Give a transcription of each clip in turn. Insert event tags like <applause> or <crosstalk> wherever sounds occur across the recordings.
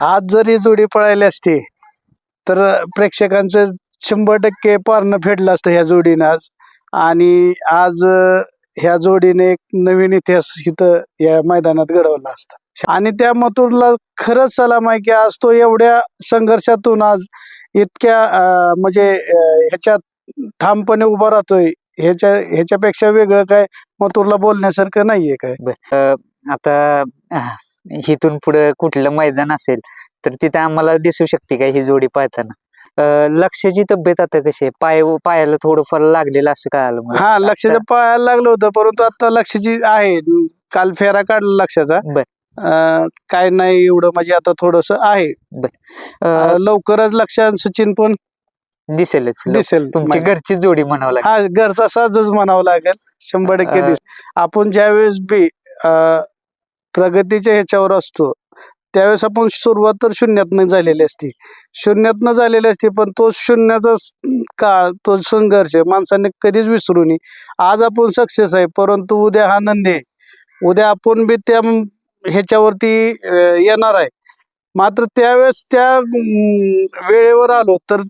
आज जरी जोडी पळायली असती तर प्रेक्षकांचं शंभर टक्के पारणं फेडलं असतं ह्या जोडीनं आज. आणि आज ह्या जोडीने एक नवीन इतिहास इथं या मैदानात घडवला असता. आणि त्या मतूरला खरंच सलाम आहे की आज तो एवढ्या संघर्षातून आज इतक्या म्हणजे ह्याच्यात ठामपणे उभा राहतोय. ह्याच्या ह्याच्यापेक्षा वेगळं काय मतूरला बोलण्यासारखं नाहीये काय? आता अह, इथून पुढे कुठलं मैदान असेल तर तिथे आम्हाला दिसू शकते का ही जोडी पाहताना? लक्षाची तब्येत आता कशी आहे? पाय पायाला थोडंफार लागलेलं असं मला. हा लक्षाच्या पायाला लागलं होतं परंतु आता लक्षाची आहे. काल फेरा काढला लक्षाचा. बर. काय नाही एवढं म्हणजे आता थोडस आहे. लवकरच लक्ष सचिन पण दिसेलच दिसेल. तुमची घरची जोडी म्हणावं लागेल. हा घरचा साजच म्हणावं लागेल. शंभर टक्के दिस आपण ज्यावेळेस बी प्रगतीच्या ह्याच्यावर असतो. त्यावेळेस आपण सुरुवात तर शून्यातनं झालेली असते. शून्यातनं झालेली असते पण तो शून्याचा काळ तो संघर्ष माणसाने कधीच विसरू नये. आज आपण सक्सेस आहे परंतु उद्या हा नंदी आहे. उद्या आपण बी त्या ह्याच्यावरती येणार आहे. मात्र त्यावेळेस त्या वेळेवर आलो तर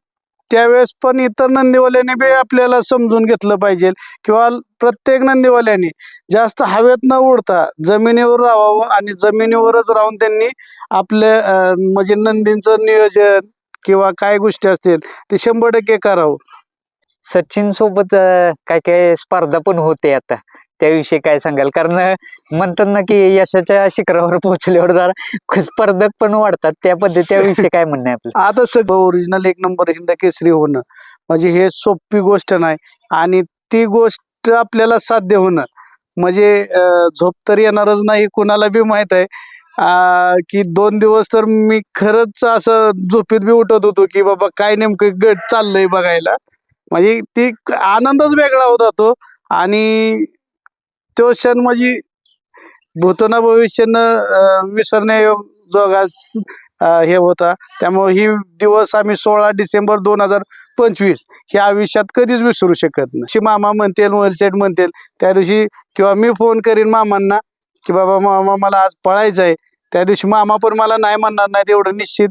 त्यावेळेस पण इतर नंदीवाल्याने बी आपल्याला समजून घेतलं पाहिजे. किंवा प्रत्येक नंदीवाल्याने जास्त हवेत न उडता जमिनीवर राहावं आणि जमिनीवरच राहून त्यांनी आपल्या म्हणजे नंदींचं नियोजन किंवा काय गोष्टी असतील ते शंभर टक्के करावं. सचिन सोबत काय काय स्पर्धा पण होते आता. त्याविषयी काय सांगाल? कारण म्हणतात ना की यशाच्या शिखरावर पोहोचल्यावर जरा स्पर्धक पण वाढतात. त्या पद्धती त्याविषयी काय म्हणणं आहे आपलं? आता सगळं ओरिजिनल एक नंबर हिंद केसरी होणं. म्हणजे हे सोपी गोष्ट नाही आणि ती गोष्ट आपल्याला साध्य होणं म्हणजे झोप तर येणारच नाही कुणाला बी माहीत आहे. की दोन दिवस तर मी खरंच असं झोपेत बी उठत होतो की बाबा काय नेमकं गट चाललंय बघायला. म्हणजे ती आनंदच वेगळा होता तो. आणि तो क्षण म्हणजे भूतना भविष्यानं विसरण्या जोगास हे होता. त्यामुळे ही दिवस आम्ही सोळा डिसेंबर दोन हजार पंचवीस हे आयुष्यात कधीच विसरू शकत नाही. मामा म्हणतील वरसेट म्हणतील त्या दिवशी किंवा मी फोन करीन मामांना की बाबा मामा मला आज पळायचं आहे त्या दिवशी मामा पण मला नाही म्हणणार नाही तेवढं निश्चित.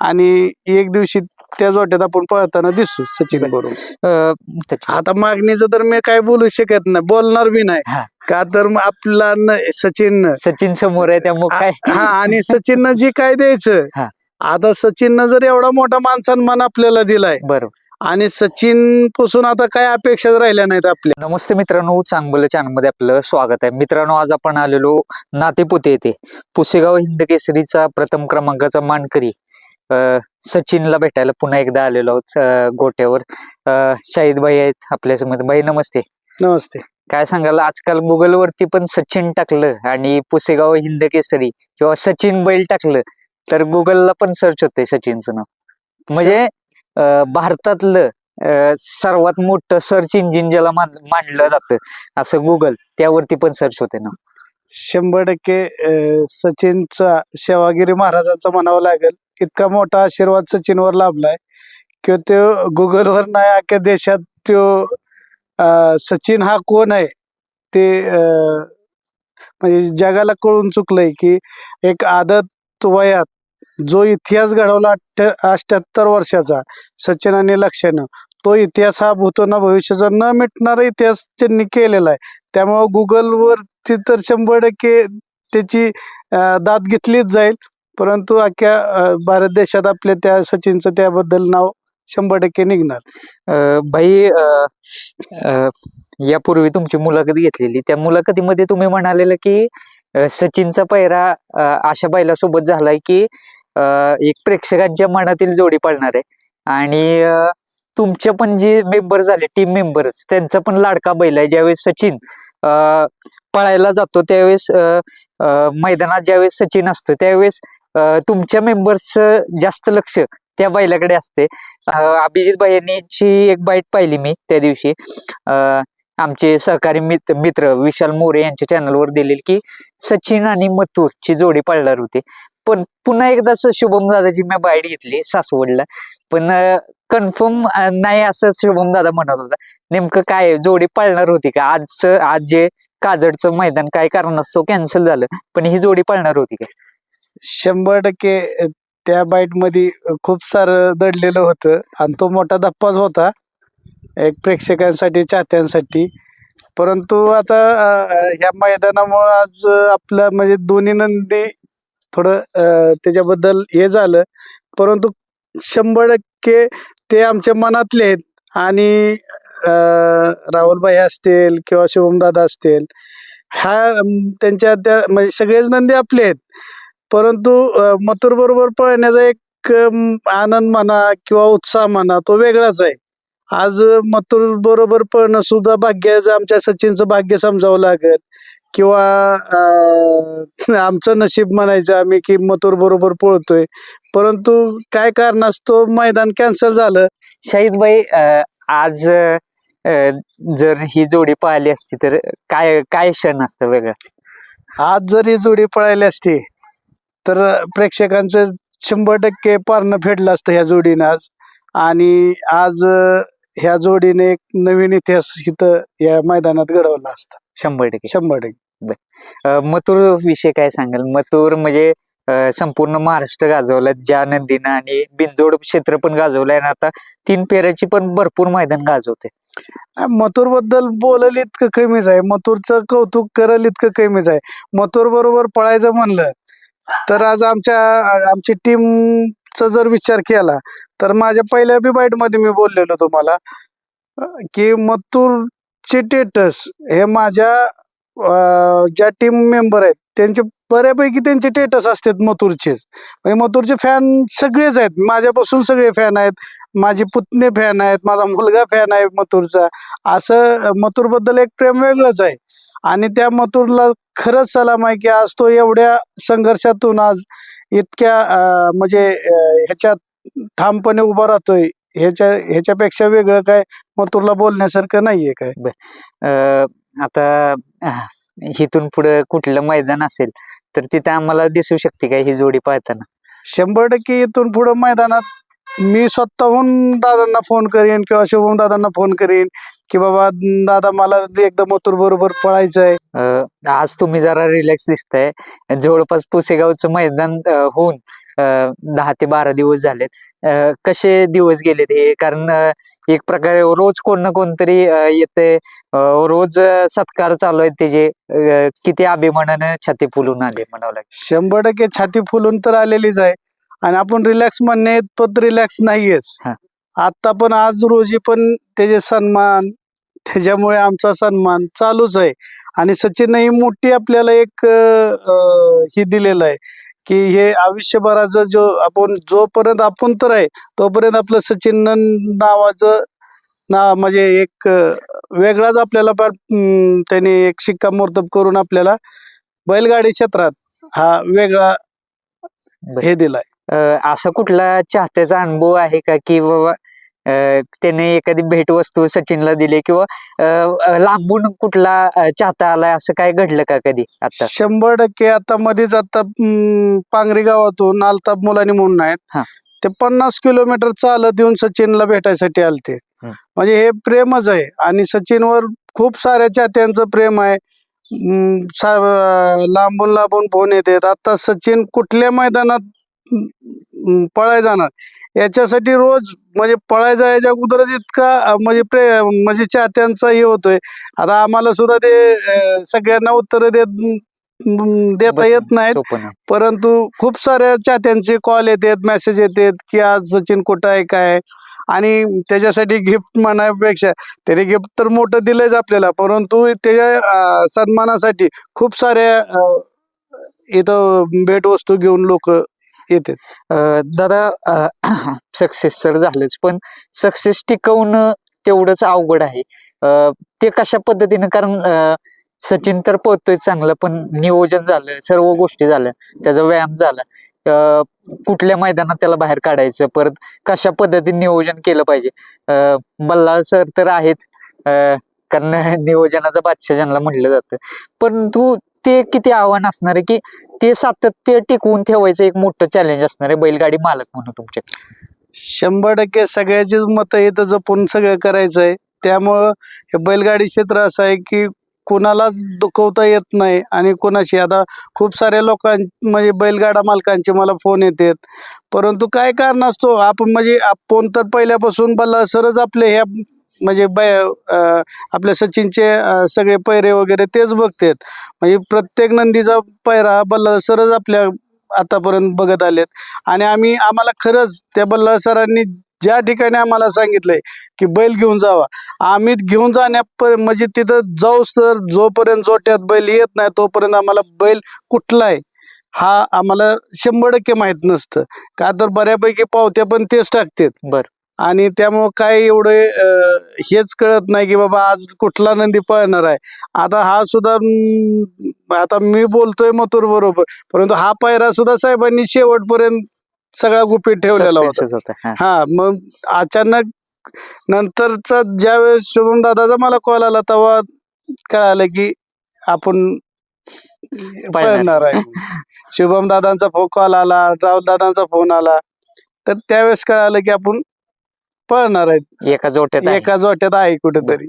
आणि एक दिवशी त्या जोट्यात आपण पळताना दिसू सचिन बरोबर. अ, त्याच्या- आता मागणीचं तर मी काय बोलू शकत नाही. बोलणार बी नाही. हा. का तर मग आपला न- सचिन सचिन समोर आहे त्यामुळे काय? हा आणि सचिननं जे काय द्यायचं हा. आता सचिननं जर एवढा मोठा मान सन्मान आपल्याला दिलाय बरोबर आणि सचिनपासून आता काय अपेक्षा राहिल्या नाहीत आपल्या? नमस्ते मित्रांनो चांगलं चॅनलमध्ये आपलं स्वागत आहे. मित्रांनो आज आपण आलेलो नातेपुते येथे. पुसेगाव हिंद केसरीचा प्रथम क्रमांकाचा मानकरी. सचिनला भेटायला पुन्हा एकदा आलेलो आहोत गोट्यावर. शाहिद भाई आहेत आपल्यासमोर भाई नमस्ते. नमस्ते. काय सांगाल? आजकाल गुगल वरती पण सचिन टाकलं आणि पुसेगाव हिंद केसरी किंवा सचिन बैल टाकलं तर गुगलला पण सर्च होते सचिनचं नाव. म्हणजे भारतातलं सर्वात मोठं सर्च इंजिन ज्याला मानलं जातं असं गुगल त्यावरती पण सर्च होते ना शंभर टक्के सचिनचा सेवागिरी महाराजांचा म्हणावं लागेल. इतका मोठा आशीर्वाद सचिनवर लाभलाय. किंवा तो गुगलवर नाही अख्ख्या देशात तो सचिन हा कोण आहे? ते म्हणजे जगाला कळून चुकलंय की एक आदत वयात जो इतिहास घडवला अठ्याहत्तर वर्षाचा सचिन आणि लक्षानं तो इतिहास हा भूतोना भविष्याचा न मिटणारा इतिहास त्यांनी केलेला आहे. त्यामुळं गुगलवरती तर शंभर टक्के त्याची दाद घेतलीच जाईल. परंतु अख्ख्या भारत देशात आपल्या त्या सचिनचं त्याबद्दल नाव शंभर टक्के निघणार. अं, भाई अ यापूर्वी तुमची मुलाखत घेतलेली. त्या मुलाखतीमध्ये तुम्ही म्हणालेलं की सचिनचा पैरा अं, अशा बैलासोबत झालाय की अं, एक प्रेक्षकांच्या मनातील जोडी पडणार आहे. आणि अं, तुमच्या पण जे मेंबर झाले टीम मेंबर्स त्यांचा पण लाडका बैल आहे. ज्यावेळेस सचिन अं, पळायला जातो त्यावेळेस अ मैदानात ज्यावेळेस सचिन असतो त्यावेळेस तुमच्या मेंबर्सचं जास्त लक्ष त्या बैलाकडे असते. अभिजित भाईंची एक बाईट पाहिली मी त्या दिवशी. आमचे सहकारी मित्र मित्र विशाल मोरे यांच्या चॅनलवर दिलेली की सचिन आणि मथुरची जोडी पाळणार होती. पण पुन्हा एकदा शुभम दादाची मी बाईट घेतली सासवडला. पण कन्फर्म नाही असं शुभम दादा म्हणत होता. नेमकं काय जोडी पाळणार होती का? आजचं आज जे काजडचं मैदान काय कारणास्तव कॅन्सल झालं पण ही जोडी पाळणार होती का? शंभर टक्के त्या बाईटमध्ये खूप सारं दडलेलं होतं. आणि तो मोठा धप्पाच होता. एक प्रेक्षकांसाठी चाहत्यांसाठी. परंतु आता ह्या मैदानामुळं आज आपलं म्हणजे दोन्ही नंदी थोडं त्याच्याबद्दल हे झालं. परंतु शंभर टक्के ते आमच्या मनातले आहेत. आणि राहुलबाई राहुलभाई असतील किंवा शुभमदादा असतील ह्या त्यांच्या त्या म्हणजे सगळेच नंदी आपले आहेत. परंतु मथुर बरोबर पळण्याचा एक आनंद म्हणा किंवा उत्साह म्हणा तो वेगळाच आहे. आज मथुर बरोबर पळणं सुद्धा भाग्याचं आमच्या सचिनचं भाग्य समजावं लागेल. किंवा आमचं नशीब म्हणायचं आम्ही की मथुर बरोबर पळतोय. परंतु काय कारणास्तव मैदान कॅन्सल झालं? शाहिदबाई अं, आज जर ही जोडी पाहिली असती तर काय काय क्षण असतं वेगळं? आज जरी जोडी पळायली असती तर प्रेक्षकांचं शंभर टक्के पारणं फेडलं असतं ह्या जोडीनं आज. आणि आज ह्या जोडीने एक नवीन इतिहास इथं या मैदानात घडवला असता. शंभर टक्के. शंभर टक्के. अं, मथुर विषय काय सांगाल? मथुर म्हणजे अं, संपूर्ण महाराष्ट्र गाजवलं ज्या नंदीनं आणि बिनजोड क्षेत्र पण गाजवलंय आणि आता तीन पेऱ्याची पण भरपूर मैदान गाजवते मथुरबद्दल बोलल इतकं कमीच आहे. मथुरचं कौतुक करल इतकं कमीच आहे. मथुर बरोबर पळायचं म्हणलं तर आज आमच्या आमची टीमचा जर विचार केला तर माझ्या पहिल्या बी बाईटमध्ये मी बोललेलो तुम्हाला की मथुरचे टेटस हे माझ्या ज्या टीम मेंबर आहेत त्यांचे बऱ्यापैकी त्यांचे टेटस असतात मथुरचेच. म्हणजे मथुरचे फॅन सगळेच आहेत. माझ्यापासून सगळे फॅन आहेत. माझी पुतणे फॅन आहेत. माझा मुलगा फॅन आहे मथुरचा. असं मथुरबद्दल एक प्रेम वेगळंच आहे. आणि त्या मथुरला खरंच सलाम आहे की आज तो एवढ्या संघर्षातून आज इतक्या म्हणजे ह्याच्यात ठामपणे उभा राहतोय. ह्याच्या ह्याच्यापेक्षा वेगळं काय मथुरला बोलण्यासारखं नाहीये काय. अं, आता अं, इथून पुढे कुठलं मैदान असेल तर तिथे आम्हाला दिसू शकते का ही जोडी पाहताना? शंभर टक्के इथून पुढं मैदानात मी स्वतःहून दादांना फोन करीन किंवा शुभम दादांना फोन करीन. की बाबा दादा मला एकदा मथुर बरोबर पळायचं आहे अं, आज तुम्ही जरा रिलॅक्स दिसताय. जवळपास पुसेगावचं मैदान अं, होऊन अं, दहा ते बारा दिवस झालेत. अं, कसे दिवस गेलेत हे? कारण अं, एक प्रकारे रोज कोण ना कोणतरी येते रोज अं, सत्कार चालू आहेत त्याचे. अं, किती अभिमानानं छाती फुलून आले म्हणावं लागेल. शंभर टक्के छाती फुलून तर आलेलीच आहे. आणि आपण रिलॅक्स म्हणणे पण रिलॅक्स नाहीयेच. हा. आता पण आज रोजी पण त्याचे सन्मान त्याच्यामुळे आमचा सन्मान चालूच आहे आणि सचिन ही मोठी आपल्याला एक ही दिलेलं आहे की हे आयुष्यभराचं जो आपण जोपर्यंत आपण तर आहे तोपर्यंत आपलं सचिन नावाचं ना म्हणजे एक वेगळाच आपल्याला त्यांनी एक शिक्कामोर्तब करून आपल्याला बैलगाडी क्षेत्रात हा वेगळा. हे दिलाय असा कुठला चाहत्याचा अनुभव आहे का की बाबा त्याने एखादी भेटवस्तू सचिनला दिली किंवा लांबून कुठला चाहता आलाय असं काय घडलं का कधी आता? शंभर टक्के आता मध्येच आता पांगरी गावातून आलताप मुलांनी म्हणून आहेत. हा. ते पन्नास किलोमीटर चालत येऊन सचिनला भेटायसाठी आलते. म्हणजे हे प्रेमच आहे. आणि सचिनवर खूप साऱ्या चाहत्यांचं प्रेम आहे. लांबून लांबून फोन येतात. आता सचिन कुठल्या मैदानात पळाय जाणार? याच्यासाठी रोज म्हणजे पळाय जायच्या अगोदरच इतका म्हणजे प्रे म्हणजे चाहत्यांचा हे होतोय आता आम्हाला सुद्धा ते सगळ्यांना उत्तर देत देता येत नाहीत. परंतु खूप साऱ्या चाहत्यांचे कॉल येतात मेसेज येतात की आज सचिन कुठं आहे काय. आणि त्याच्यासाठी गिफ्ट म्हणापेक्षा त्याने गिफ्ट तर मोठं दिलंच आपल्याला परंतु त्याच्या सन्मानासाठी खूप साऱ्या इथं भेटवस्तू घेऊन लोक येतात दादा सक्सेस <clears throat> तर झालंच पण सक्सेस टिकवणं तेवढंच अवघड आहे. अं, ते कशा पद्धतीनं? कारण सचिन तर पोहतोय चांगलं पण नियोजन झालं सर्व गोष्टी झाल्या त्याचा व्यायाम झाला. कुठल्या मैदानात त्याला बाहेर काढायचं परत कशा पद्धतीने नियोजन केलं पाहिजे? अं, बल्लाळ सर तर आहेत अं, कारण <laughs> नियोजनाचा बादशाह ज्यांना म्हटलं जातं. परंतु तू ते किती आव्हान असणार आहे की ते सातत्य टिकवून ठेवायचं एक मोठं चॅलेंज असणार आहे बैलगाडी मालक म्हणून तुमच्या शंभर टक्के सगळ्याचीच मतं इथं जपून सगळं करायचं आहे त्यामुळं हे बैलगाडी क्षेत्र असं आहे की कोणालाच दुखवता येत नाही आणि कोणाशी. आता खूप साऱ्या लोकां म्हणजे बैलगाडा मालकांचे मला फोन येतात. परंतु काय कारण असतो आपण म्हणजे आपण तर पहिल्यापासून बल्ला सरच आपले ह्या म्हणजे बै आपल्या सचिनचे सगळे पैरे वगैरे तेच बघतात. म्हणजे प्रत्येक नंदीचा पैरा बल्ला सरच आपल्या आतापर्यंत बघत आलेत. आणि आम्ही आम्हाला खरंच त्या बल्ला सरांनी ज्या ठिकाणी आम्हाला सांगितलंय की बैल घेऊन जावा. आम्ही घेऊन जाण्या म्हणजे तिथं जाऊ तर जोपर्यंत जोट्यात बैल येत नाही तोपर्यंत आम्हाला बैल कुठला आहे हा आम्हाला शंभर टक्के माहीत नसतं. का तर बऱ्यापैकी पावत्या पण तेच टाकतात. बरं. आणि त्यामुळं काय एवढे अं, हेच कळत नाही की बाबा आज कुठला नंदी पळणार आहे. आता हा सुद्धा अं, आता मी बोलतोय मथुर बरोबर परंतु हा पायरा सुद्धा साहेबांनी शेवटपर्यंत सगळा गुपित ठेवलेला होता. Suspenses होता हा. हा मग अचानक नंतरचा ज्यावेळेस शुभम दादाचा मला कॉल आला तेव्हा कळालं की आपण पळणार आहे. शुभम दादांचा फोन कॉल आला राहुल दादांचा फोन आला. तर त्यावेळेस कळालं की आपण पळणार आहेत. एका जोट्यात आहे. एका जोट्यात आहे कुठेतरी.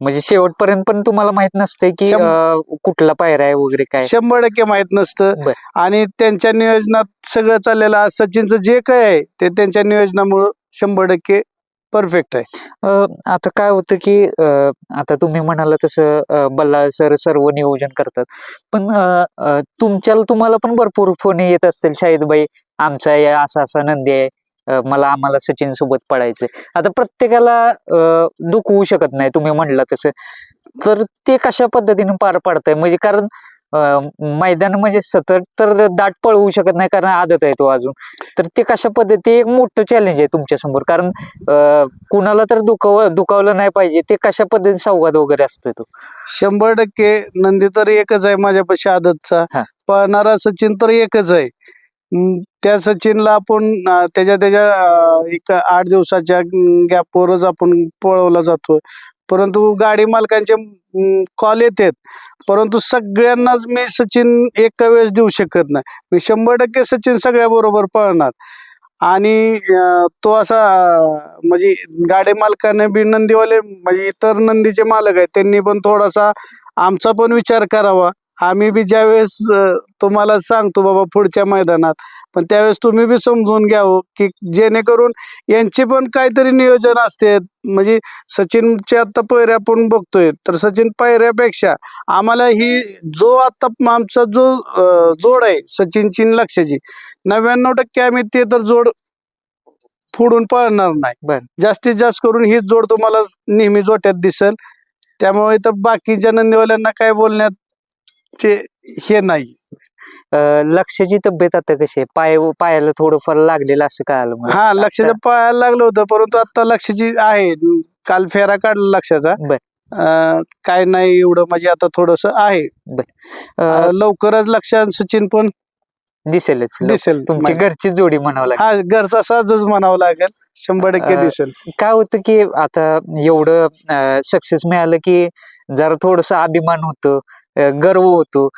म्हणजे शेवटपर्यंत पण तुम्हाला माहीत नसते की शंभ- अं, कुठला पायरा आहे वगैरे काय? शंभर टक्के माहीत नसतं. बर. आणि त्यांच्या नियोजनात सगळं चाललेलं आज सचिनचं जे काय आहे ते त्यांच्या नियोजनामुळं शंभर टक्के परफेक्ट आहे. अं, आता काय होतं की अं, आता तुम्ही म्हणाला तसं अं, बल्लाळ सर सर्व नियोजन करतात. पण अं, अं, तुमच्याला तुम्हाला पण भरपूर फोन येत असतील शाहिदबाई आमचा आहे असा असा नंदी आहे. मला आम्हाला सचिन सोबत पळायचं आता प्रत्येकाला अं, दुःख होऊ शकत नाही तुम्ही म्हणला तसं. तर ते कशा पद्धतीने पार पाडताय? म्हणजे कारण मैदान म्हणजे सतत तर दाट पळवू शकत नाही कारण आदत आहे तो अजून. तर ते कशा पद्धती एक मोठं चॅलेंज आहे तुमच्यासमोर. कारण कुणाला तर दुखाव दुखावलं नाही पाहिजे. ते कशा पद्धतीने संवाद वगैरे असतोय तो? शंभर टक्के नंदी तर एकच आहे माझ्यापाशी आदतचा. पळणारा सचिन तर एकच आहे. त्या सचिनला आपण त्याच्या त्याच्या एक आठ दिवसाच्या गॅपवरच आपण पळवला जातो परंतु गाडी मालकांचे कॉल येतात. परंतु सगळ्यांनाच मी सचिन एका वेळेस देऊ शकत नाही. मी शंभर टक्के सचिन सगळ्या बरोबर पळणार. आणि तो असा म्हणजे गाडी मालकाने बी नंदीवाले म्हणजे इतर नंदीचे मालक आहेत त्यांनी पण थोडासा आमचा पण विचार करावा. आम्ही बी ज्यावेळेस तुम्हाला सांगतो बाबा पुढच्या मैदानात पण त्यावेळेस तुम्ही बी समजून घ्यावं की जेणेकरून यांचे पण काहीतरी नियोजन असते. म्हणजे सचिनचे आता पैऱ्या आपण बघतोय तर सचिन पैऱ्यापेक्षा आम्हाला ही जो आता आमचा जो जोड आहे सचिनची लक्षाची नव्याण्णव टक्के आम्ही ते तर जोड फोडून पळणार नाही. जास्तीत जास्त करून हीच जोड तुम्हाला नेहमी जोट्यात दिसल. त्यामुळे तर बाकीच्या नंदीवाल्यांना काय बोलण्याचे हे नाही. अं, लक्षाची तब्येत आता कशी आहे? पाय पायाला थोडंफार लागलेलं असं काय आलं मला. हा लक्षाच्या पायाला लागलं होतं परंतु आता लक्षाची आहे. काल फेरा काढला लक्षाचा. बर. अं, काय नाही एवढं म्हणजे आता थोडस आहे. अं, अं, लवकरच लक्ष सचिन पण दिसेलच. दिसेल. तुमची घरची जोडी म्हणावं लागेल. हा घरचा साजच म्हणावं लागेल. शंभर टक्के अं, दिसेल. काय होतं की आता एवढं सक्सेस मिळालं की जरा थोडस अभिमान होतो. गर्व होतो.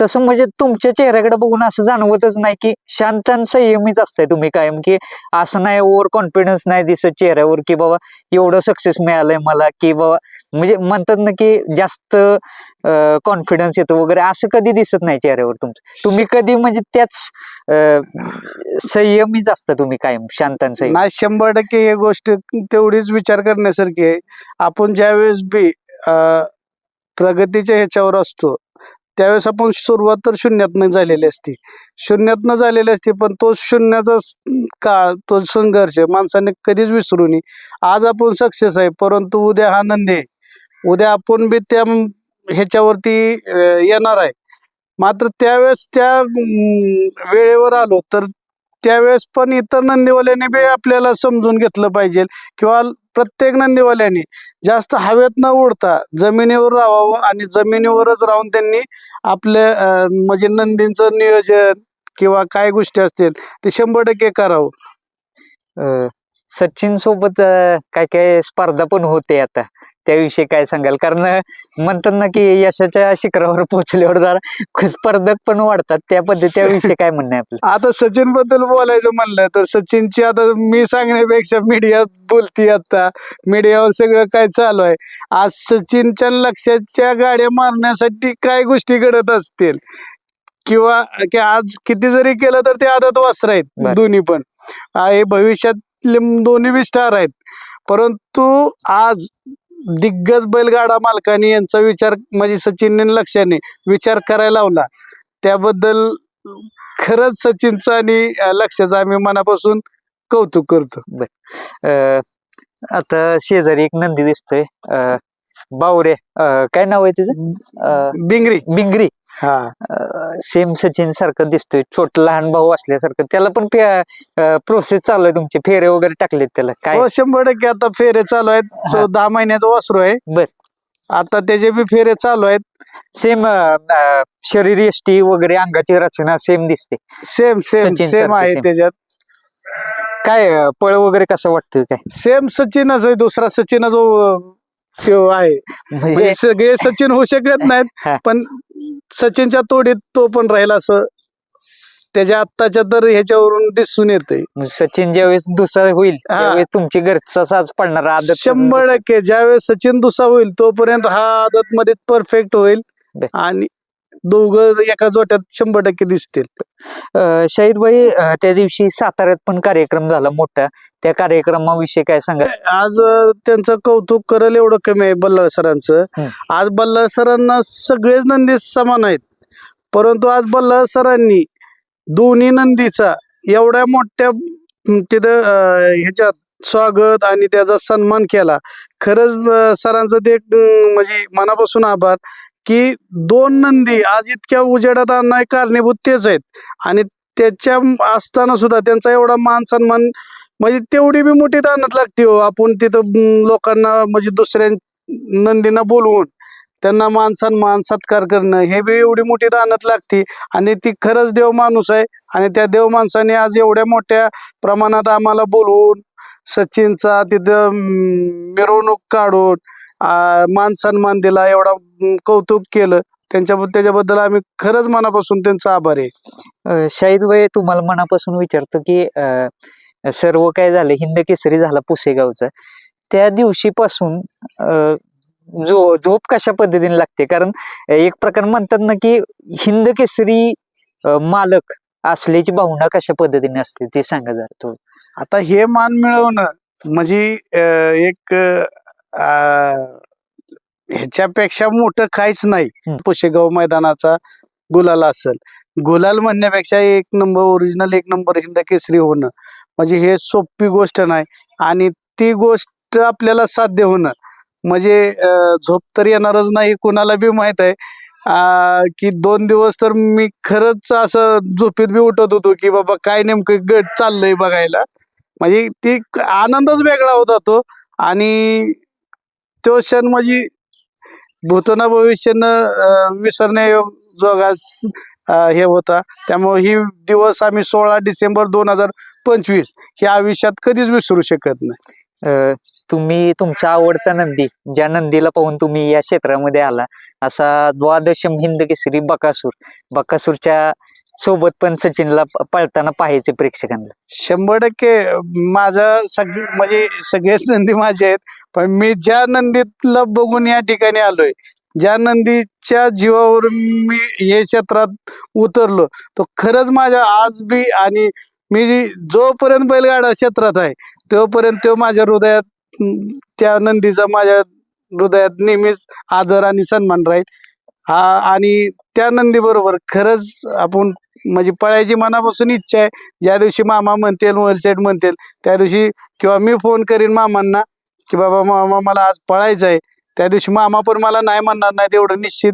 तसं म्हणजे तुमच्या चेहऱ्याकडे बघून असं जाणवतच नाही की शांत आणि संयमीच असताय तुम्ही कायम की असं नाही ओव्हर कॉन्फिडन्स नाही दिसत चेहऱ्यावर की बाबा एवढं सक्सेस मिळालंय मला की बाबा म्हणजे म्हणतात ना की जास्त कॉन्फिडन्स येतो वगैरे असं कधी दिसत नाही चेहऱ्यावर तुमचं. तुम्ही कधी म्हणजे त्याच संयमीच असता तुम्ही कायम शांत आणि संयमी. नाही शंभर टक्के ही गोष्ट तेवढीच विचार करण्यासारखी आहे. आपण ज्यावेळेस बी अं, प्रगतीच्या ह्याच्यावर असतो. त्यावेळेस आपण सुरुवात तर शून्यातनं झालेली असते. शून्यातनं झालेली असते पण तो शून्याचा काळ तो संघर्ष माणसाने कधीच विसरू नये. आज आपण सक्सेस आहे परंतु उद्या हा नंदी आहे. उद्या आपण बी त्या ह्याच्यावरती येणार आहे. मात्र त्यावेळेस त्या वेळेवर आलो तर त्यावेळेस पण इतर नंदीवाल्याने बी आपल्याला समजून घेतलं पाहिजे. किंवा प्रत्येक नंदीवाल्याने जास्त हवेत न उडता जमिनीवर राहावं आणि जमिनीवरच राहून त्यांनी आपल्या म्हणजे नंदींचं नियोजन किंवा काय गोष्टी असतील ते शंभर टक्के करावं. सचिन सोबत काय काय स्पर्धा पण होते आता. त्याविषयी काय सांगाल? कारण म्हणतात ना की यशाच्या शिखरावर पोहोचल्यावर जरा स्पर्धक पण वाढतात. त्या पद्धती त्याविषयी काय म्हणणं आपलं? आता सचिनबद्दल बोलायचं म्हणलं तर सचिनची आता मी सांगण्यापेक्षा मीडिया बोलती आता. मीडियावर सगळं काय चालू आहे. आज सचिनच्या लक्षाच्या गाड्या मारण्यासाठी काय गोष्टी घडत असतील? किंवा की आज किती जरी केलं तर ते आदत वासर आहेत. दोन्ही पण. हे भविष्यातले दोन्ही बी स्टार आहेत. परंतु आज दिग्गज बैलगाडा मालकांनी यांचा विचार म्हणजे सचिन लक्षाने विचार करायला लावला. त्याबद्दल खरंच सचिनचं आणि लक्षाचं आम्ही मनापासून कौतुक करतो. आता शेजारी एक नंदी दिसतोय. बावरे काय नाव आहे तिचं? बिंगरी. बिंगरी. हा. सेम सचिन सारखं दिसतोय. छोट लहान भाऊ असल्यासारखं. त्याला पण प्रोसेस चालू आहे तुमचे. फेरे वगैरे टाकलेत त्याला. काय? हो शंभर टक्के आता फेरे चालू आहेत. तो. दहा महिन्याचा वासरू आहे. बर. आता त्याचे बी फेरे चालू आहेत. सेम शरीर यष्टी वगैरे अंगाची रचना सेम दिसते. सेम सेम सचिन सेम सारखं आहे same. त्याच्यात. काय अं, पळ वगैरे कसं वाटतोय काय? सेम सचिनच आहे. दुसरा सचिन जो तो आहे. म्हणजे म्हणजे सगळे सचिन होऊ शकत हा. नाहीत पण सचिनच्या तोडीत तो पण राहील असं. त्याच्या आत्ताच्या तर ह्याच्यावरून दिसून येते सचिन ज्यावेळेस दुसरा होईल हा. त्यावेळेस तुमची घरचा साज पडणार आदत शंभर टक्के. ज्यावेळेस सचिन दुसरा होईल तोपर्यंत हा आदत मध्ये परफेक्ट होईल. आणि दोघं एका जोट्यात शंभर टक्के दिसतील. अं, त्या दिवशी साताऱ्यात पण कार्यक्रम झाला मोठा. त्या कार्यक्रमाविषयी काय सांगा? आज त्यांचं कौतुक करेल एवढं कमी आहे बल्लाळ सरांचं. आज बल्लाळ सरांना सगळेच नंदी समान आहेत. परंतु आज बल्लाळ सरांनी दोन्ही नंदीचा एवढ्या मोठ्या तिथं ह्याच्यात स्वागत आणि त्याचा सन्मान केला. खरंच सरांचं ते म्हणजे मनापासून आभार. की दोन नंदी आज इतक्या उजेडात आणणार कारणीभूत तेच आहेत. आणि त्याच्या असताना सुद्धा त्यांचा एवढा मान सन्मान म्हणजे तेवढी बी मोठी दानत लागते हो. आपण तिथं लोकांना म्हणजे दुसऱ्या नंदींना बोलवून त्यांना मान सन्मान सत्कार करणं हे बी एवढी मोठी दानत लागते. आणि ती खरंच देव माणूस आहे. आणि त्या देव माणसाने आज एवढ्या मोठ्या प्रमाणात आम्हाला बोलवून सचिनचा तिथं मिरवणूक काढून मान सन्मान दिला एवढा कौतुक केलं. त्यांच्या त्याच्याबद्दल आम्ही खरंच मनापासून त्यांचा आभार आहे. अं, शाहिदभाई तुम्हाला मनापासून विचारतो की सर्व काय झालं? हिंद केसरी झाला पुसेगावचा. त्या दिवशीपासून जो झोप कशा पद्धतीने लागते? कारण एक प्रकार म्हणतात ना की हिंद केसरी मालक असल्याची भावना कशा पद्धतीने असते ते सांगा जरा तो. आता हे मान मिळवणं म्हणजे एक ह्याच्यापेक्षा मोठं काहीच नाही. पुशेगाव मैदानाचा गुलाल असेल. गुलाल म्हणण्यापेक्षा एक नंबर ओरिजिनल एक नंबर हिंद केसरी होणं. म्हणजे हे सोपी गोष्ट नाही आणि ती गोष्ट आपल्याला साध्य होणं म्हणजे झोप तर येणारच नाही कुणाला बी माहीत आहे. की दोन दिवस तर मी खरंच असं झोपेत बी उठत होतो की बाबा काय नेमकं गट चाललंय बघायला. म्हणजे ती आनंदच वेगळा होता तो. आणि तो क्षण म्हणजे भूतना भविष्यानं अं, विसरण्याजोगा अं, हे होता. त्यामुळे ही दिवस आम्ही सोळा डिसेंबर दोन हजार पंचवीस ह्या आयुष्यात कधीच विसरू शकत नाही. तुम्ही तुमचा आवडता नंदी ज्या नंदीला पाहून तुम्ही या क्षेत्रामध्ये आला असा द्वादशम हिंद केसरी बकासूर बकासूरच्या सोबत पण सचिनला पळताना पाहायचे प्रेक्षकांना. शंभर टक्के माझा सग म्हणजे सगळेच नंदी माझे आहेत. पण मी ज्या नंदीला बघून या ठिकाणी आलोय ज्या नंदीच्या जीवावर मी हे क्षेत्रात उतरलो तो खरंच माझ्या आज बी आणि मी जोपर्यंत बैलगाडा क्षेत्रात आहे तोपर्यंत तो माझ्या हृदयात त्या नंदीचा माझ्या हृदयात नेहमीच आदर आणि सन्मान राहील. हा आणि त्या नंदी बरोबर खरंच आपण म्हणजे पळायची मनापासून इच्छा आहे ज्या दिवशी मामा म्हणतील वेलसेट म्हणतील त्या दिवशी किंवा मी फोन करीन मामांना की बाबा मामा मला आज पळायचं आहे. त्या दिवशी मामा पण मला नाही म्हणणार नाही तेवढं निश्चित.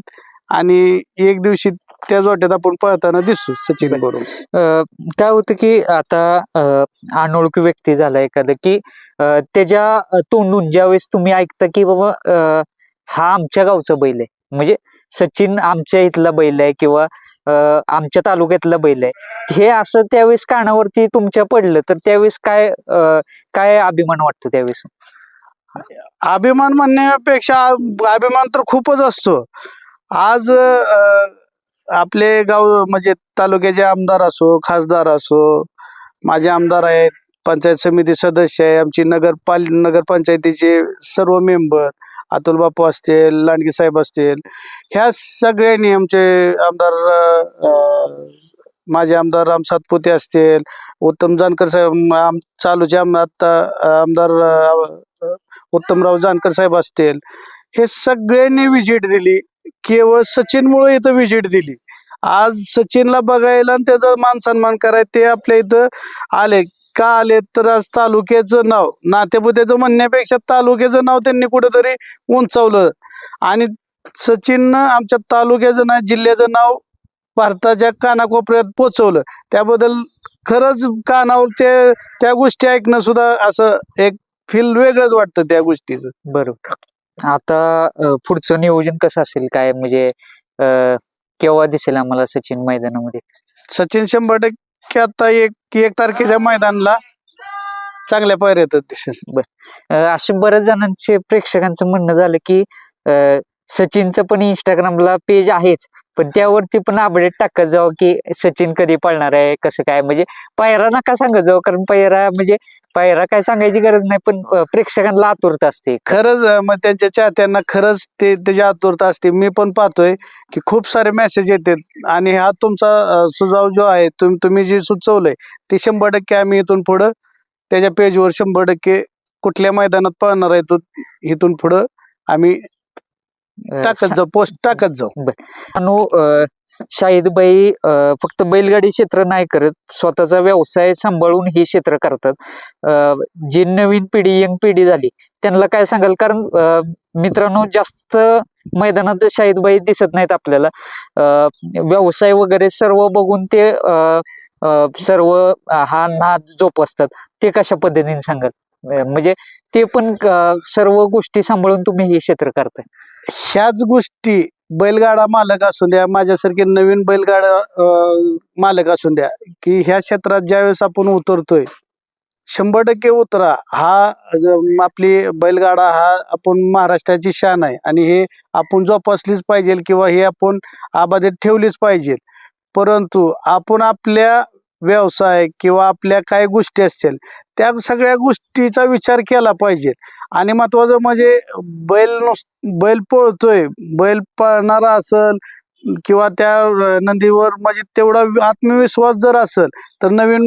आणि एक दिवशी त्या जोट्यात आपण पळताना दिसू सचिन बरोबर. काय होतं की आता अनोळखी व्यक्ती झाला एखादं की त्याच्या तोंडून ज्यावेळेस तुम्ही ऐकता की बाबा हा आमच्या गावचा बैल आहे. म्हणजे सचिन आमच्या इथला बैल आहे किंवा आमच्या तालुक्यातला बैल आहे. हे असं त्यावेळेस कानावरती तुमच्या पडलं तर त्यावेळेस काय काय अभिमान वाटतो त्यावेळेस? अभिमान म्हणण्यापेक्षा अभिमान तर खूपच असतो. आज आपले गाव म्हणजे तालुक्याचे आमदार असो खासदार असो माझे आमदार आहेत पंचायत समिती सदस्य आहे आमची नगरपाल नगरपंचायतीचे सर्व मेंबर अतुल बापू असतील लांडगे साहेब असतील ह्या सगळ्यांनी आमचे आमदार माझे आमदार राम सातपुते असतील उत्तम जानकर साहेब आम चालूचे आम आता आमदार उत्तमराव जानकर साहेब असतील हे सगळ्यांनी विजिट दिली. केवळ सचिनमुळे इथं विजिट दिली. आज सचिनला बघायला आणि त्याचा मान सन्मान कराय ते आपल्या इथं आले. का आले? तर आज तालुक्याचं नाव नातेपुत्याचं म्हणण्यापेक्षा तालुक्याचं नाव त्यांनी कुठेतरी उंचावलं. आणि सचिननं आमच्या तालुक्याचं नाव जिल्ह्याचं नाव भारताच्या कानाकोपऱ्यात पोचवलं. त्याबद्दल खरंच कानावर ते त्या गोष्टी ऐकणं सुद्धा असं एक फील वेगळंच वाटतं त्या गोष्टीचं. बरोबर. आता पुढचं नियोजन कसं असेल? काय म्हणजे केव्हा दिसेल आम्हाला सचिन मैदानामध्ये? सचिन शंभर टक्के आता एक एक तारखेच्या मैदानाला चांगल्या पायऱ्यात दिसेल. अं, असे बऱ्याच जणांचे प्रेक्षकांचं म्हणणं झालं की अं, सचिनचं पण इंस्टाग्रामला पेज आहेच. पण त्यावरती पण अपडेट टाकत जावं की सचिन कधी पळणार आहे कसं काय? म्हणजे पायरा नका सांगत जाऊ कारण पायरा म्हणजे पायरा काय सांगायची गरज नाही पण प्रेक्षकांना आतुरता असते. खरंच मग त्यांच्या चाहत्यांना खरंच ते त्याची आतुरता असते. मी पण पाहतोय की खूप सारे मेसेज येतात. आणि हा तुमचा सुझाव जो आहे तुम तुम्ही जे सुचवलंय ते शंभर टक्के आम्ही इथून पुढं त्याच्या पेजवर शंभर टक्के कुठल्या मैदानात पळणार आहे तो इथून पुढं आम्ही टाकत जाऊ पोस्ट टाकत जाऊ. अनु शाहिदबाई फक्त बैलगाडी क्षेत्र नाही करत स्वतःचा व्यवसाय सांभाळून हे क्षेत्र करतात. जी नवीन पिढी यंग पिढी झाली त्यांना काय सांगाल? कारण मित्रांनो जास्त मैदानात शाहिदबाई दिसत नाहीत आपल्याला. अं, व्यवसाय वगैरे सर्व बघून ते सर्व हा नाद जोपासतात. ते कशा पद्धतीने सांगाल? म्हणजे ते पण सर्व गोष्टी सांभाळून तुम्ही हे क्षेत्र करताय. ह्याच गोष्टी बैलगाडा मालक असू द्या माझ्यासारखे नवीन बैलगाडा मालक असू द्या की ह्या क्षेत्रात ज्यावेळेस आपण उतरतोय शंभर टक्के उतरा. हा आपली बैलगाडा हा आपण महाराष्ट्राची शान आहे आणि हे आपण जोपासलीच पाहिजे किंवा हे आपण आबादेत ठेवलीच पाहिजे. परंतु आपण आपल्या व्यवसाय किंवा आपल्या काय गोष्टी असतील त्या सगळ्या गोष्टीचा विचार केला पाहिजे. आणि महत्वाचं म्हणजे बैल नुस बैल पळतोय. बैल पळणारा असल किंवा त्या नदीवर नंदीवर म्हणजे तेवढा आत्मविश्वास जर असेल तर नवीन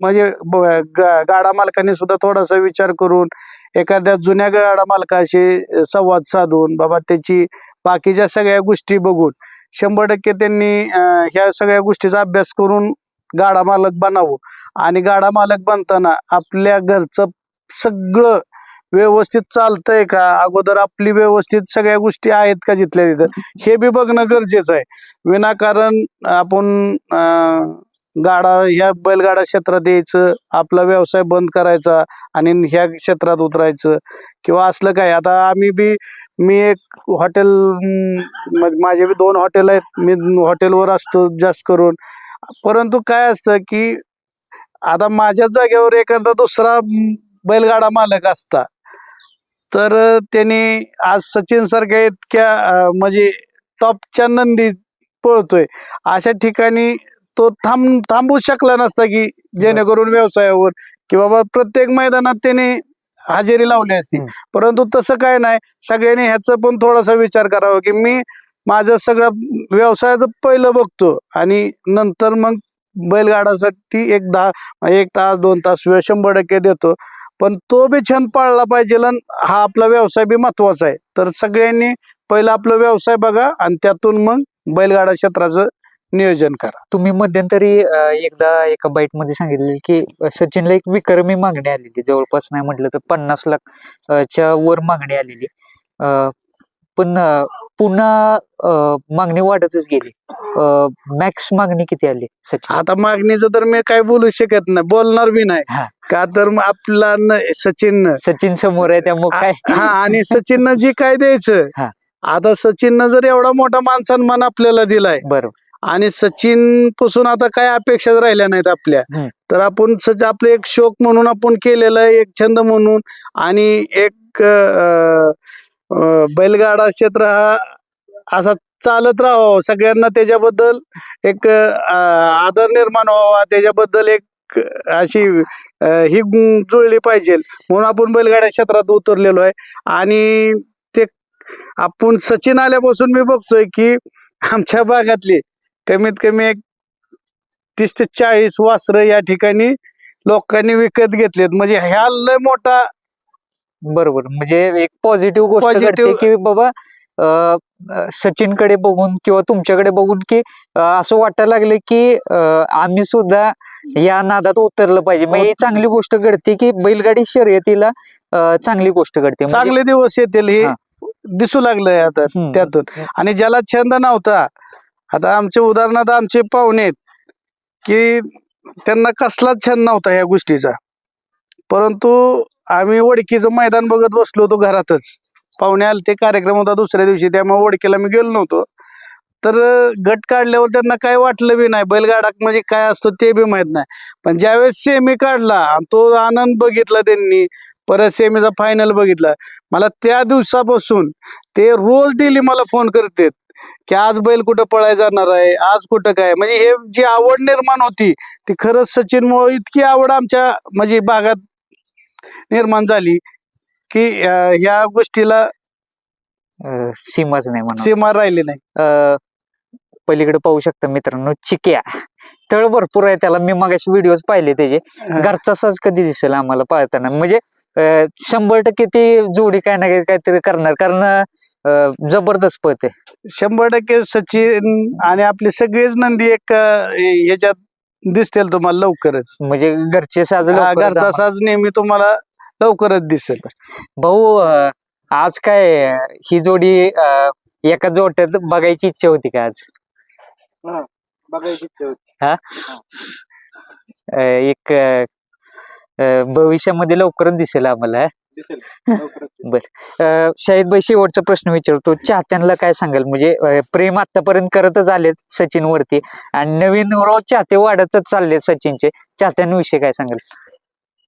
म्हणजे ब- गा- गाडा मालकाने सुद्धा थोडासा विचार करून एखाद्या जुन्या गाडा मालकाशी संवाद साधून बाबा त्याची बाकीच्या सगळ्या गोष्टी बघून शंभर टक्के त्यांनी ह्या सगळ्या गोष्टीचा अभ्यास करून गाडा मालक बनावं. आणि गाडा मालक बनताना आपल्या घरचं सगळं व्यवस्थित चालतंय का? अगोदर आपली व्यवस्थित सगळ्या गोष्टी आहेत का जिथल्या तिथं? हे बी बघणं गरजेचं आहे. विनाकारण आपण गाडा ह्या बैलगाडा क्षेत्रात यायचं आपला व्यवसाय बंद करायचा आणि ह्या क्षेत्रात उतरायचं किंवा असलं काय. आता आम्ही बी मी एक हॉटेल माझे बी दोन हॉटेल आहेत. मी हॉटेलवर असतो जास्त करून. परंतु काय असतं की आता माझ्या जागेवर एखादा दुसरा बैलगाडा मालक असता तर त्यांनी आज सचिन सारख्या इतक्या म्हणजे टॉपच्या नंदी पळतोय. अशा ठिकाणी तो थांब थांबू शकला नसता की जेणेकरून व्यवसायावर की बाबा प्रत्येक मैदानात त्याने हजेरी लावली असती. परंतु तसं काय नाही. सगळ्यांनी ह्याचा पण थोडासा विचार करावा की मी माझं सगळं व्यवसायाचं पहिलं बघतो आणि नंतर मग बैलगाडासाठी एक दहा एक तास दोन तास वेळ शंभर टक्के देतो. पण तो बी छंद पाळला पाहिजे हा आपला व्यवसाय बी महत्त्वाचा आहे. तर सगळ्यांनी पहिला आपला व्यवसाय बघा आणि त्यातून मग बैलगाडा क्षेत्राचं नियोजन करा. तुम्ही मध्यंतरी एकदा एका बाईटमध्ये सांगितले की सचिनला एक विक्रमी मागणी आलेली जवळपास नाही म्हटलं तर पन्नास लाख च्या वर मागणी आलेली पण पुन्हा मागणी वाढतच गेली. मॅक्स मागणी किती आली सचिन? आता मागणीचं तर मी काय बोलू शकत नाही. बोलणार बी नाही. का तर आपला सचिन सचिन समोर आहे त्यामुळे काय? हा आणि सचिननं जे काय द्यायचं. आता सचिननं जर एवढा मोठा मान सन्मान आपल्याला दिलाय. बरोबर आणि सचिनपासून आता काय अपेक्षा राहिल्या नाहीत आपल्या. तर आपण सच आपलं एक शोक म्हणून आपण केलेलं आहे एक छंद म्हणून. आणि एक बैलगाडा क्षेत्र हा असा चालत राहावं. सगळ्यांना त्याच्याबद्दल एक आदर निर्माण व्हावा. त्याच्याबद्दल एक अशी ही जुळली पाहिजे. म्हणून आपण बैलगाड्या क्षेत्रात उतरलेलो आहे. आणि ते आपण सचिन आल्यापासून मी बघतोय की आमच्या भागातली कमीत कमी एक तीस ते चाळीस वासरं या ठिकाणी लोकांनी विकत घेतलेत. म्हणजे ह्या लय मोठा बरोबर. म्हणजे एक पॉझिटिव्ह गोष्ट घडते की बाबा अं, सचिनकडे बघून किंवा तुमच्याकडे बघून की अं, असं वाटायला लागलं की अं, आम्ही सुद्धा या नादात उतरलं पाहिजे. मग ही चांगली गोष्ट घडते की बैलगाडी शर्यतीला अं, चांगली गोष्ट घडते. म्हणजे- चांगले दिवस येतील हे हा. दिसू लागलंय आता हम्म. त्यातून. आणि ज्याला छंद नव्हता आता आमचे उदाहरणार्थ आमचे पाहुणे आहेत की त्यांना कसलाच छंद नव्हता ह्या गोष्टीचा. परंतु आम्ही ओळखीचं मैदान बघत बसलो होतो घरातच. पाहुणे आले ते कार्यक्रम होता दुसऱ्या दिवशी त्यामुळे ओळखीला मी गेलो नव्हतो. तर गट काढल्यावर त्यांना काय वाटलं बी नाही बैलगाडा म्हणजे काय असतो ते बी माहीत नाही. पण ज्यावेळेस सेमी काढला आणि तो आनंद बघितला त्यांनी परत सेमीचा फायनल बघितला. मला त्या दिवसापासून ते रोज डेली मला फोन करतात की आज बैल कुठं पळायला जाणार आहे आज कुठं काय? म्हणजे हे जी आवड निर्माण होती ती खरंच सचिनमुळे इतकी आवड आमच्या म्हणजे भागात निर्माण झाली की ह्या गोष्टीला सीमाच नाही म्हणा सीमा राहिली नाही. अ, पलीकडे पाहू शकता मित्रांनो चिक्या. तळ भरपूर आहे त्याला. मी मागाशी व्हिडिओज पाहिले त्याचे. घरचा साज कधी दिसेल आम्हाला पाहताना? म्हणजे अ, शंभर टक्के ती जोडी काय ना काय काहीतरी करणार. कारण अ, जबरदस्त पळते. शंभर टक्के सचिन आणि आपले सगळेच नंदी एक अं, ह्याच्यात दिसतील तुम्हाला लवकरच. म्हणजे घरचे साज हा, लवकरच घरचा आम्हाला- साज नेहमी तुम्हाला लवकरच दिसेल. भाऊ अ, आज काय अ, ही जोडी अ, एका जोट्यात बघायची इच्छा होती का आज? अ, एक अ, अ, भविष्यामध्ये लवकरच दिसेल आम्हाला <laughs> अ, शाहिद भाई शेवटचा प्रश्न विचारतो. चाहत्यांना काय सांगाल? म्हणजे अ, प्रेम आतापर्यंत करतच आलेत सचिन वरती आणि नवीन रोज चाहते वाढतच चालले सचिनचे. चाहत्यांविषयी काय सांगाल?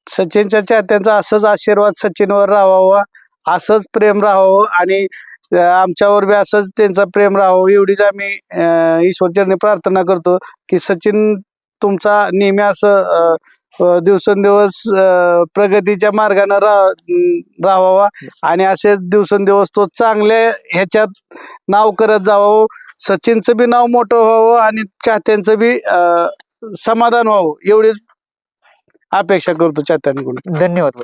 सचिनच्या चाहत्यांचा असंच आशीर्वाद सचिनवर राहावा असंच प्रेम राहावं आणि अं, आमच्यावर बी असंच त्यांचं प्रेम राहावं. एवढीच आम्ही अं, ईश्वरचरणी प्रार्थना करतो की सचिन तुमचा नेहमी असं अं, दिवसेंदिवस प्रगतीच्या मार्गाने रा राहावा आणि असेच दिवसेंदिवस तो चांगल्या ह्याच्यात नाव करत जावं. सचिनचं बी नाव मोठं व्हावं आणि चाहत्यांचं बी समाधान व्हावं एवढीच अपेक्षा करतो चाहत्यांकडून. धन्यवाद.